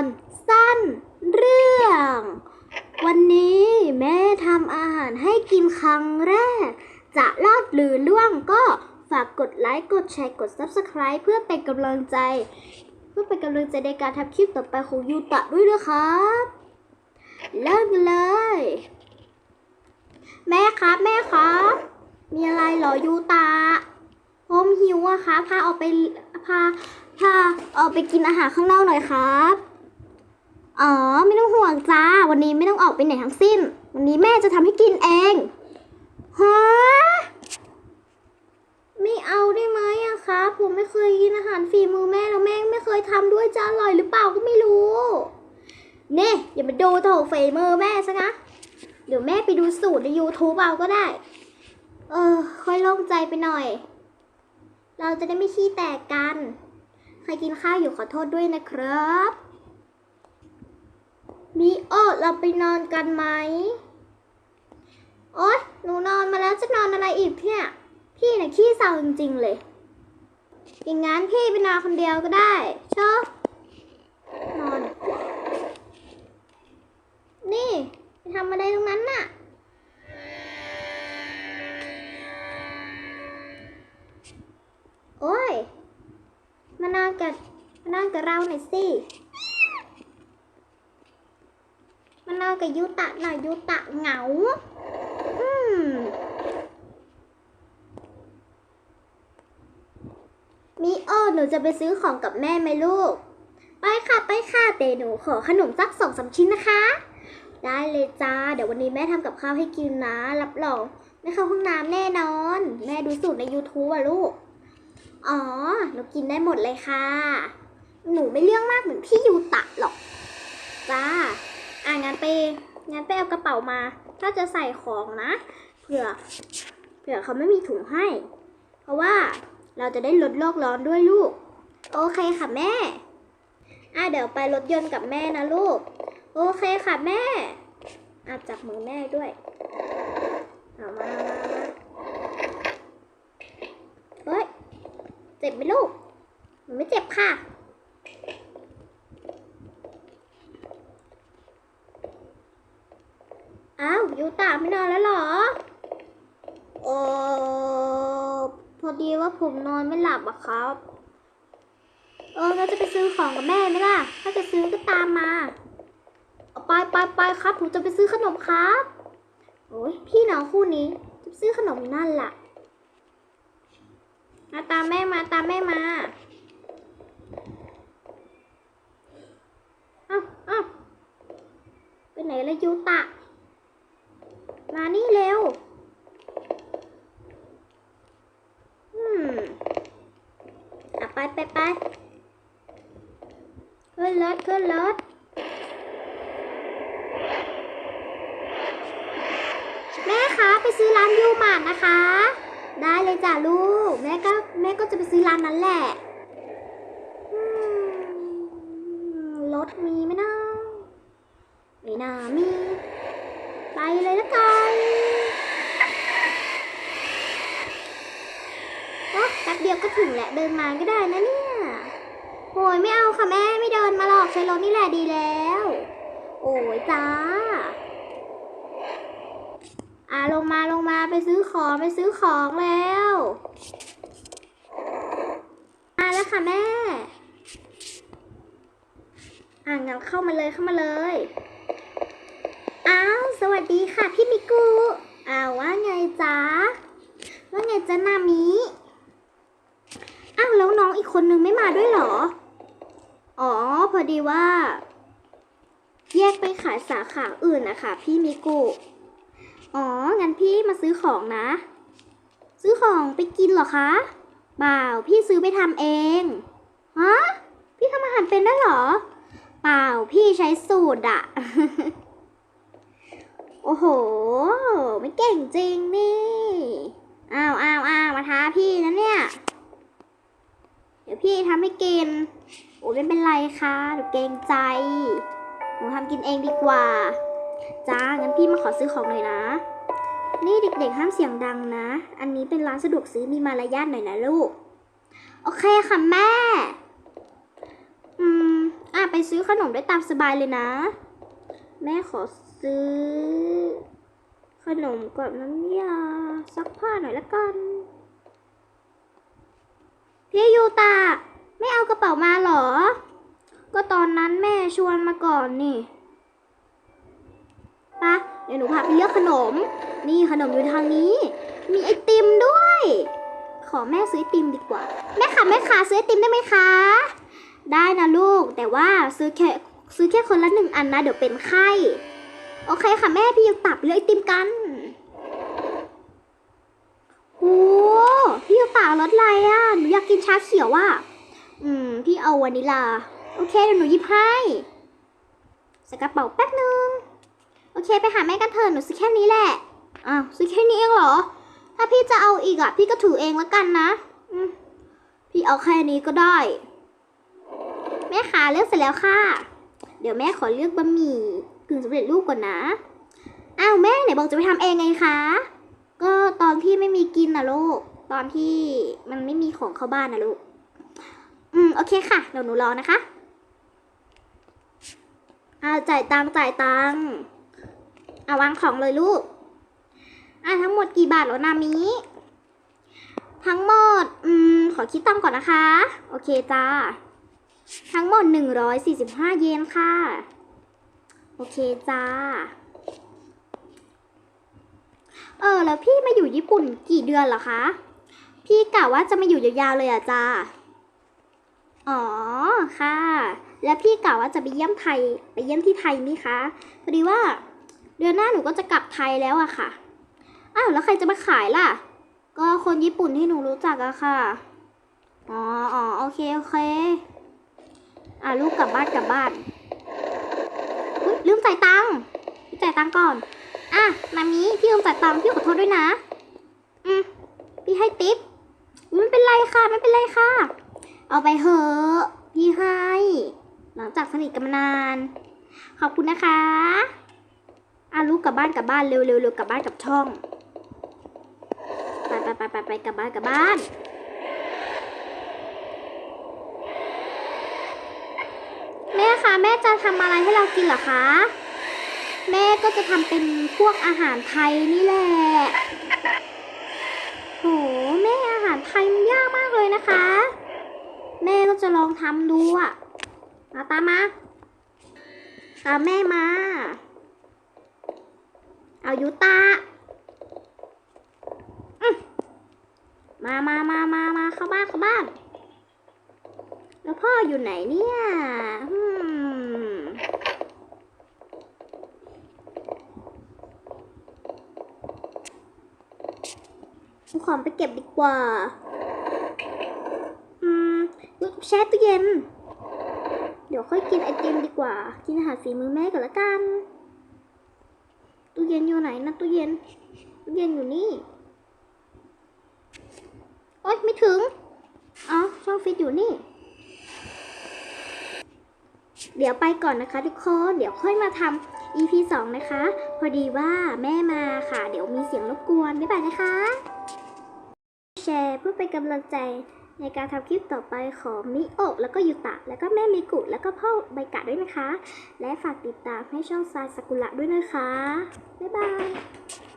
ร สั้น เรื่อง วันนี้แม่ทำอาหารให้กินครั้งแรก จะรอดหรือล่วงก็ฝากกดไลค์ กดแชร์ กด Subscribe เพื่อเป็นกำลังใจ เพื่อเป็นกำลังใจในการทำคลิปต่อไปของยูตะด้วยนะครับ เริ่มกันเลย แม่ครับ แม่ครับ มีอะไรหรอยูตะผมหิวอะครับพาออกไปพา พาออกไปกินอาหารข้างนอกหน่อยครับ อ๋อ ไม่ต้องห่วงจ้า วันนี้ไม่ต้องออกไปไหนทั้งสิ้น วันนี้แม่จะทำให้กินเองฮะไม่เอาได้ไหมอะครับ ผมไม่เคยกินอาหารฝีมือแม่แล้วแม่ไม่เคยทำด้วยจะอร่อยหรือเปล่าก็ไม่รู้ เน่อย่ามาดูโถฝีมือแม่ซะนะเดี๋ยวแม่ไปดูสูตรใน YouTube เอาก็ได้ เออ ค่อยโล่งใจไปหน่อย เราจะได้ไม่ขี้แตกกัน รกินข้าวอยู่ขอโทษด้วยนะครับ มีโอเราไปนอนกันไหม โอ๊ย หนูนอนมาแล้วจะนอนอะไรอีกเนี่ย พี่น่ะขี้เศร้าจริงๆเลย อย่างงั้นพี่ไปนอนคนเดียวก็ได้เชอบนอน นี่ไปทำอะไรตรงนั้นน่ะโอ้ย มานอนกับมานอนกับเราหน่อยสิมานอนกับยูตะหน่อยยูตะเหงาอืมมีโอหนูจะไปซื้อของกับแม่ไหมลูก ไปค่ะไปค่ะแต่หนูขอขนมสักสองสามชิ้นนะคะ ได้เลยจ้า เดี๋ยววันนี้แม่ทำกับข้าวให้กินนะ รับรองไม่เข้าห้องน้ำแน่นอน แม่ดูสูตรใน YouTube อะลูก อ๋อ หนูกินได้หมดเลยค่ะ หนูไม่เรื่องมากเหมือนพี่ยูตะหรอก จ้า อะงั้นไปงั้นไปเอากระเป๋ามา ถ้าจะใส่ของนะ เผื่อ เผื่อเขาไม่มีถุงให้ เพราะว่าเราจะได้ลดโลกร้อนด้วยลูก โอเคค่ะแม่ อะเดี๋ยวไปรถยนต์กับแม่นะลูก โอเคค่ะแม่อาจับมือแม่ด้วยเอามามามาเฮ้ย เจ็บไหมลูกไม่เจ็บค่ะ อ้าวยูตาไม่นอนแล้วหรอโอ้พอดีว่าผมนอนไม่หลับอะครับ เออเราจะไปซื้อของกับแม่ไหมล่ะ ถ้าจะซื้อก็ตามมา เอาไปไปไปครับ ผมจะไปซื้อขนมครับ โอ้ยพี่น้องคู่นี้จะซื้อขนมนั่นแหละ มาตามแม่มาตามแม่มาเอ้าเอ้าไปไหนละยูตะ มานี่เร็วอืมอะไปไปไปขึ้นรถขึ้นรถแม่คะไปซื้อร้านยูมาร์นะคะ ได้เลยจ้ะลูก แม่ก็แม่ก็จะไปซื้อร้านนั้นแหละรถมีไหมนะไม่น่ามี ไปเลยละกันโอ้แป๊บเดียวก็ถึงแหละ เดินมาก็ได้นะเนี่ยโอ้ยไม่เอาค่ะแม่ไม่เดินมาหรอกใช้รถนี่แหละดีแล้ว โอ้ยจ้า อ่าลงมาลงมาไปซื้อของไปซื้อของแล้วมาแล้วค่ะแม่ อ่างั้นเข้ามาเลยเข้ามาเลยอ้าวสวัสดีค่ะพี่มิกุอ้าวว่าไงจ๊ะว่าไงจ๊ะนามิอ้าวแล้วน้องอีกคนนึงไม่มาด้วยเหรอ อ๋อพอดีว่า แยกไปขายสาขาอื่นนะคะพี่มิกุ อ๋อ งั้นพี่มาซื้อของนะ ซื้อของไปกินเหรอคะเปล่าพี่ซื้อไปทำเอง ฮะ พี่ทำอาหารเป็นได้เหรอ เปล่าพี่ใช้สูตรอะโอ้โห ไม่เก่งจริงนี่ อ้าวอ้าวอ้าวมาท้าพี่นะเนี่ย เดี๋ยวพี่ทำให้กิน โอ้ไม่เป็นไรค่ะหนูเกรงใจ หนูทำกินเองดีกว่า จ้า งั้นพี่มาขอซื้อของหน่อยนะ นี่เด็กๆ ห้ามเสียงดังนะ อันนี้เป็นร้านสะดวกซื้อมีมารยาทหน่อยนะลูก โอเคค่ะแม่ อืม อะไปซื้อขนมได้ตามสบายเลยนะ แม่ขอซื้อ ขนมกับน้ำยาซักผ้าหน่อยละกัน พี่ยูตา ไม่เอากระเป๋ามาเหรอ ก็ตอนนั้นแม่ชวนมาก่อนนี่ ดี๋ยวหนูพาไปเลือกขนม นี่ขนมอยู่ทางนี้ มีไอติมด้วย ขอแม่ซื้อไอติมดีกว่า แม่ค่ะแม่ค่ะซื้อไอติมได้ไหมคะ ได้นะลูก แต่ว่าซื้อแค่ซื้อแค่คนละหนึ่งอันนะ เดี๋ยวเป็นไข้ โอเคค่ะแม่พี่ยูตับเลือกไอติมกันโอ้พี่ยูตารสอะไรอะ หนูอยากกินชาเขียวอะ อืม พี่เอาวานิลา โอเคเดี๋ยวหนูหยิบให้ใส่กระเป๋าแป๊บนึง โอเคไปหาแม่กันเถอะหนูซื้อแค่นี้แหละอ้าวซื้อแค่นี้เองเหรอ ถ้าพี่จะเอาอีกอะ พี่ก็ถือเองแล้วกันนะพี่เอาแค่นี้ก็ได้ แม่ขาเลือกเสร็จแล้วค่ะ เดี๋ยวแม่ขอเลือกบะหมี่กึ่งสำเร็จรูปก่อนนะอ้าวแม่ไหนบอกจะไปทำเองไงคะก็ตอนที่ไม่มีกินนะลูกตอนที่มันไม่มีของเข้าบ้านนะลูกอืมโอเคค่ะเดี๋ยวหนูรอนะคะอ่าจ่ายตังจ่ายตัง ค์อ่าวางของเลยลูก อ่าทั้งหมดกี่บาทแล้วนามิทั้งหมด อืม ขอคิดตังก่อนนะคะ โอเคจ้า ทั้งหมด 145 เยนค่ะ โอเคจ้า เออ แล้วพี่มาอยู่ญี่ปุ่นกี่เดือนเหรอคะ พี่กะว่าจะมาอยู่ยาวๆเลยอะจ้า อ๋อ ค่ะ แล้วพี่กะว่าจะไปเยี่ยมไทย ไปเยี่ยมที่ไทยไหมคะ พอดีว่า เดือนหน้าหนูก็จะกลับไทยแล้วอะค่ะ อ้าวแล้วใครจะมาขายล่ะ ก็คนญี่ปุ่นที่หนูรู้จักอะค่ะ อ๋ออ๋อโอเคโอเค อะลูกกลับบ้านกลับบ้านอุ๊ยลืมจ่ายตังค์จ่ายตังค์ก่อน อะมามีพี่ลืมจ่ายตังค์พี่ขอโทษด้วยนะ อืมพี่ให้ติปอุ๊ยไม่เป็นไรค่ะไม่เป็นไรค่ะ เอาไปเหอะพี่ให้ หลังจากสนิทกันมานาน ขอบคุณนะคะ อะลูกกลับบ้านกลับบ้านเร็วเร็วเร็วกลับบ้านกับช่อง ไปไปไปไปไปกลับบ้านกลับบ้าน แม่คะแม่จะทำอะไรให้เรากินเหรอคะ แม่ก็จะทำเป็นพวกอาหารไทยนี่แหละโหแม่อาหารไทยมันยากมากเลยนะคะ แม่ก็จะลองทำดูอะมาตามมาตามแม่มา เอายุตามามามามามาเข้าบ้านเข้าบ้าน แล้วพ่ออยู่ไหนเนี่ยอืมเอาของไปเก็บดีกว่า อืมแช่ตู้เย็น เดี๋ยวค่อยกินไอติมดีกว่า กินอาหารฝีมือแม่ก่อนละกัน เย็นอยู่ไหนนะตู้เย็นตู้เย็นอยู่นี่โอ๊ยไม่ถึงอ๋อช่องฟิตอยู่นี่ เดี๋ยวไปก่อนนะคะ ทุกคนเดี๋ยวค่อยมาทำ EP 2 นะคะ พอดีว่าแม่มาค่ะ เดี๋ยวมีเสียงรบกวนบ๊ายบายนะคะ แชร์เพื่อเป็นกำลังใจ ในการทำคลิปต่อไปของมิโอะแล้วก็ยูตะ แล้วก็แม่มิกุ แล้วก็พ่อใบกะด้วยนะคะ และฝากติดตามให้ช่องซายสกุระด้วยนะคะ บ๊ายบาย